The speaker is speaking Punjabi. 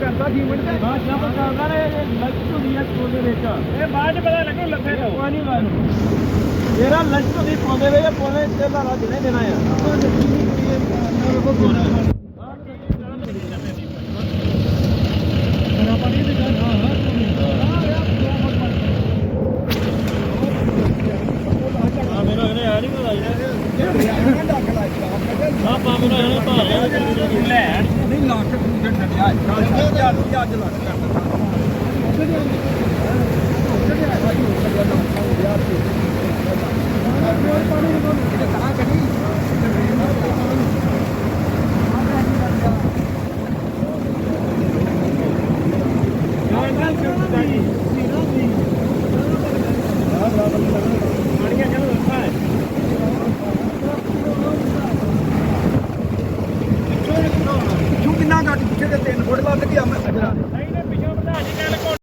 ਕਰਦਾ ਕੀ ਮਿੰਟ ਤੇ ਹਾਂ ਜੰਪ ਕਰਦਾ ਨੇ ਲੰਚ ਹੁੰਦੀ ਹੈ ਸਕੂਲ ਦੇ ਵਿੱਚ। ਇਹ ਬਾਅਦ ਚ ਪਤਾ ਲੱਗੂ ਲੱਭੇ ਤੋਂ। ਕੋਈ ਨਹੀਂ ਗੱਲ ਜਿਹੜਾ ਲੰਚ ਹੁੰਦੀ ਪਾਉਂਦੇ ਵੇ ਪਾਉਂਦੇ ਤੇ ਲਾਲਾ ਜਿਹਨੇ ਦੇਣਾ ਆ? ਆ ਮੇਰਾ ਪਾ ਮੇਰਾ ਇਹਨੇ ਪਾ ਲਿਆ। ਲੈ ਨਹੀਂ ਲੱਖ ਦੂਜੇ ਛੱਡਿਆ ਅੱਜ ਅੱਜ ਲੱਖ ਕਰਦਾ ਪਿੱਛੋਂ ਕਿੰਨਾ ਘੱਟ ਪਿੱਛੇ ਤੇ 3 ਫੁੱਟ? ਲੱਗ ਗਿਆ ਮੈਂ ਅਜਰਾ